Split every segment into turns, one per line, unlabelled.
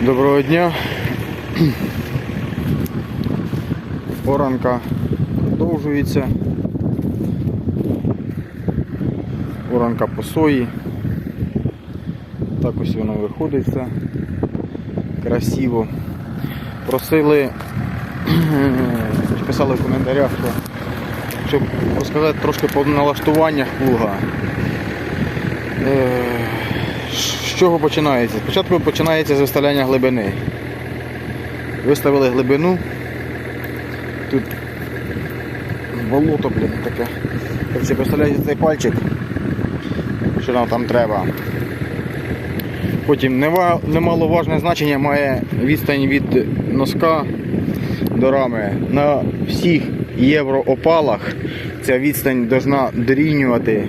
Доброго дня. Оранка продовжується. Оранка по сої. Так ось воно виходить. Красиво. Просили, писали в коментарях, що, щоб розказати трошки по налаштуваннях плуга. З чого починається? Спочатку починається з виставляння глибини. Виставили глибину. Тут болото, блін, таке. Короче, представляєте цей пальчик, що нам там треба. Потім немаловажне значення має відстань від носка до рами. На всіх євроопалах ця відстань повинна дорівнювати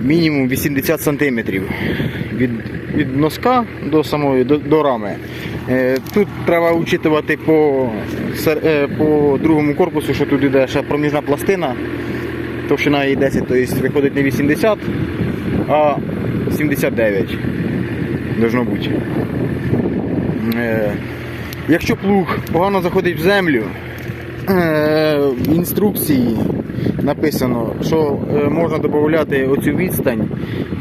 мінімум 80 см від, від носка до самої до, до рами. Е, Тут треба учитувати по, е, по другому корпусу, що тут йде ще проміжна пластина, товщина її 10, тобто виходить не 80, а 79 должно бути. Е, Якщо плуг погано заходить в землю, е, інструкції написано, що е, можна додати оцю відстань,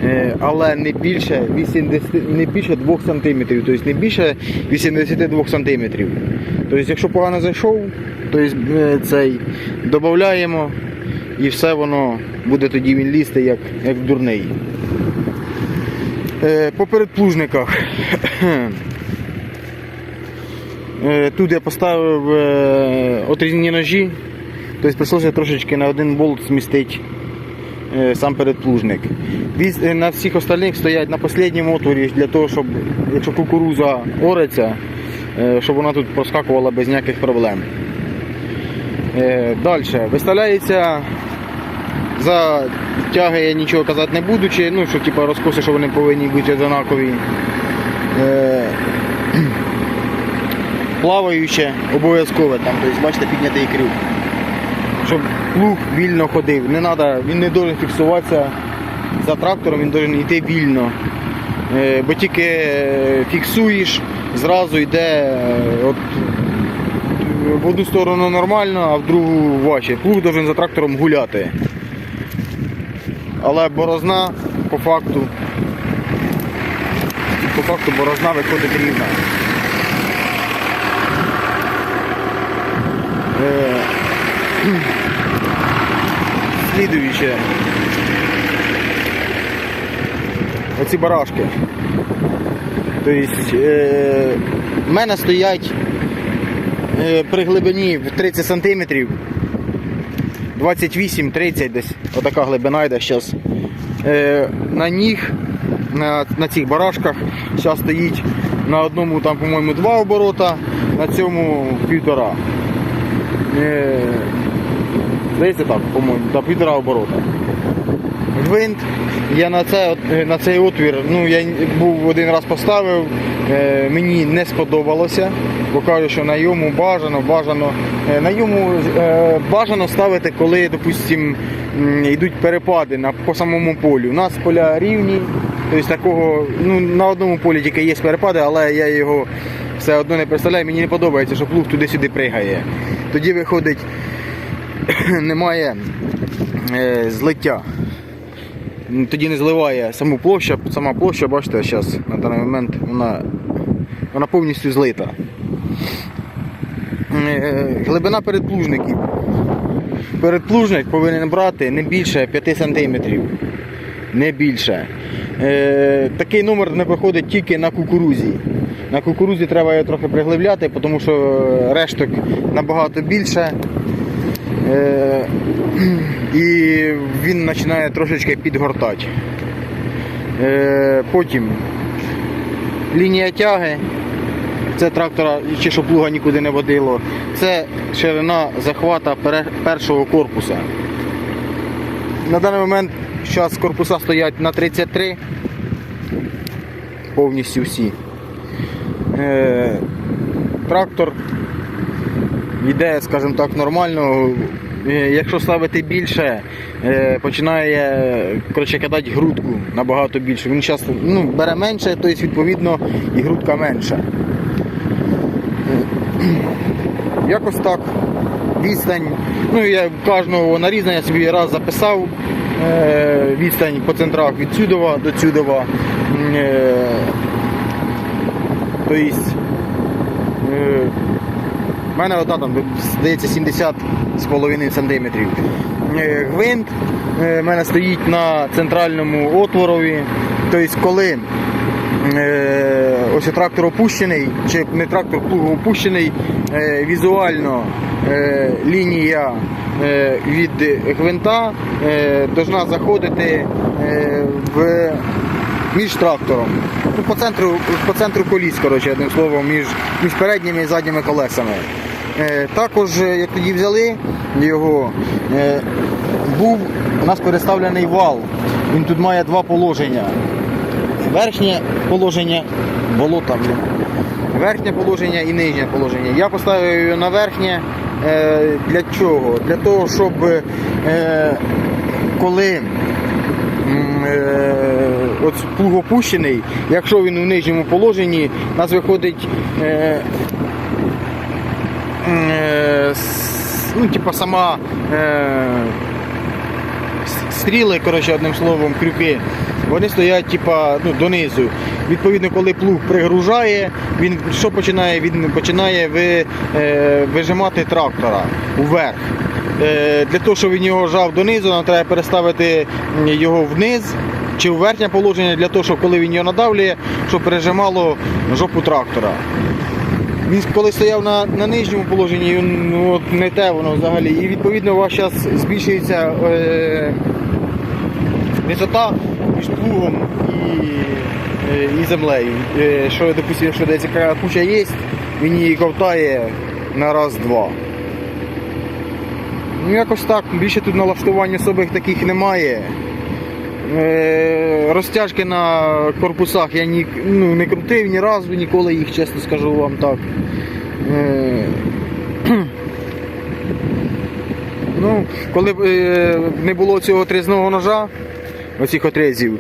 е, але не більше 80, не більше 2 см, тобто не більше 82 см. Тобто, якщо погано зайшов, то цей додаємо і все воно буде тоді він лізти як, як дурний. Е, По передплужниках. Е, Тут я поставив е, отрізні ножі, тобто прийшлося трошечки на один болт змістити е, сам передплужник. Е, На всіх остальних стоять на останньому отворі для того, щоб якщо кукуруза ореться, е, щоб вона тут проскакувала без ніяких проблем. Далі. Виставляється за тяги я нічого казати не буду, чи, ну, що типу, розкоси, що вони повинні бути однакові. Плаваюче обов'язкове, там, тобто, бачите, піднятий крюк. Щоб плуг вільно ходив. Не надо, він не має фіксуватися за трактором, він має йти вільно. Е, бо тільки е, фіксуєш, зразу йде е, от, в одну сторону нормально, а в другу важче. Плуг має за трактором гуляти. Але борозна по факту, по факту борозна виходить рівна. Слідуюче. Оці барашки. Тобто, е, в мене стоять е, при глибині в 30 см 28-30 десь, отака глибина йде зараз. Е, на них, на, на цих барашках, зараз стоїть на одному, там, по-моєму, два оборота, на цьому півтора. Е, здається так, по-моєму, та півтора оборота. Гвинт я на, це, на цей отвір, ну я був один раз поставив, е, мені не сподобалося, бо кажу, що на йому бажано, бажано, е, на йому е, бажано ставити, коли, допустим, йдуть перепади на, по самому полю. У нас поля рівні, тобто такого, ну, на одному полі тільки є перепади, але я його все одно не представляю, мені не подобається, що плуг туди-сюди пригає. Тоді виходить, немає е, злиття тоді не зливає саму площу, сама площа, бачите, зараз на даний момент вона, вона повністю злита. Е, Глибина передплужників. Передплужник повинен брати не більше 5 см. Не більше. Е, такий номер не проходить тільки на кукурузі. На кукурузі треба його трохи приглибляти, тому що решток набагато більше. Е, і він починає трошечки підгортати. Е, потім лінія тяги. Це трактора, чи щоб плуга нікуди не водило. Це ширина захвата першого корпуса. На даний момент зараз корпуса стоять на 33, повністю всі. Е, трактор йде, скажімо так, нормально. е, якщо ставити більше, е, починає коротше, кидати грудку набагато більше. Він зараз ну, бере менше, тобто відповідно і грудка менша. Якось так. Відстань. Ну, я кожного нарізання я собі раз записав. Е, відстань по центрах від Цюдова до Цюдова. Тобто, е, в мене одна там, здається, 70 з половиною сантиметрів. Е, Гвинт е, в мене стоїть на центральному отворові. Тобто, коли е, ось трактор опущений, чи не трактор опущений, е, візуально е, лінія е, від гвинта е, должна заходити е, в між трактором. Ну, по центру, по центру коліс, коротше, одним словом, між, між передніми і задніми колесами. Е, також, е, як тоді взяли його, е, був у нас переставлений вал. Він тут має два положення. Верхнє положення болота. Верхнє положення і нижнє положення. Я поставив його на верхнє. Для чого? Для того, щоб коли от плуг опущений, якщо він у нижньому положенні, у нас виходить ну, типа сама е, стріли, коротше, одним словом, крюки, вони стоять типа, ну, донизу. Відповідно, коли плуг пригружає, він що починає? Він починає ви, е, вижимати трактора вверх. Е, для того, щоб він його жав донизу, нам треба переставити його вниз чи в верхнє положення, для того, щоб коли він його надавлює, щоб пережимало жопу трактора. Він коли стояв на, на нижньому положенні, він, ну, от не те воно взагалі. І відповідно у вас зараз збільшується е, висота між плугом і, е, і землею. Е, що, допустим, якщо десь яка куча є, він її ковтає на раз-два. Ну якось так, більше тут налаштувань особих таких немає. Е, Розтяжки на корпусах я ні, ну, не крутив ні разу, ніколи їх, чесно скажу вам так. Е, Ну, коли б е, не було цього трізного ножа, оцих отрезів,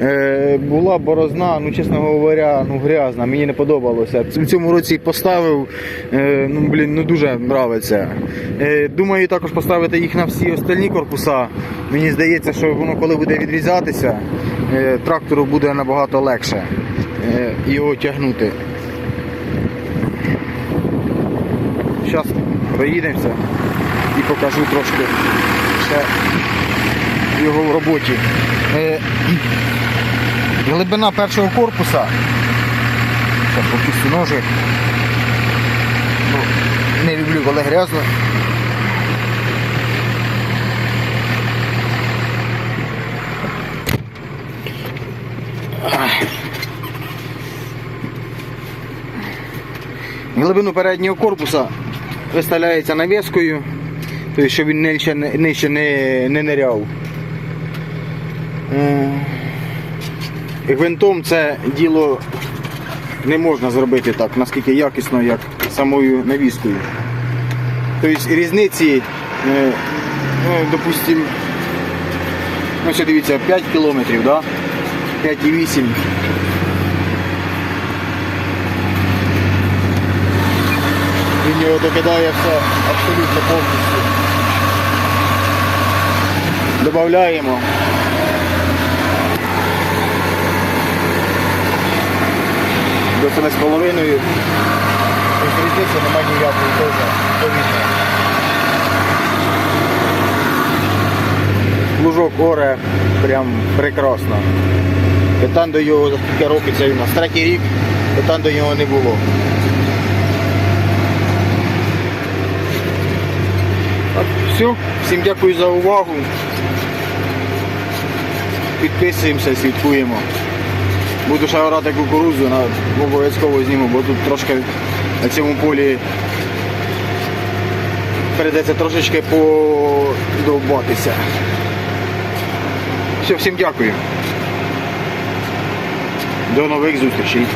е, була борозна, ну, чесно говоря, ну, грязна, мені не подобалося. В цьому році поставив, е, ну, блін, ну дуже подобається. Е, думаю також поставити їх на всі остальні корпуса. Мені здається, що воно коли буде відрізатися, е, трактору буде набагато легше е, його тягнути. Зараз проїдемося і покажу трошки ще його в роботі. Е, глибина першого корпуса. Зараз почистю ножик. Ну, не люблю, коли грязно. Глибину переднього корпуса виставляється навіскою, тобто, щоб він нижче, не- не, не ниряв. Е, Гвинтом це діло не можна зробити так, наскільки якісно, як самою навіскою. Тобто різниці, е, ну, допустим, ну, дивіться, 5 кілометрів, да? 5,8. Він його докидає все абсолютно повністю. Добавляємо. До 7,5. Тобто різниці немає ніякої теж повітря. Лужок оре прям прекрасно. Питань до його за скільки років це у нас третій рік, питань до нього не було. Так, все, всім дякую за увагу. Підписуємося, слідкуємо. Буду ще орати кукурудзу, обов'язково зніму, бо тут трошки на цьому полі прийдеться трошечки подовбатися. Все, всім дякую. До нових зустрічей.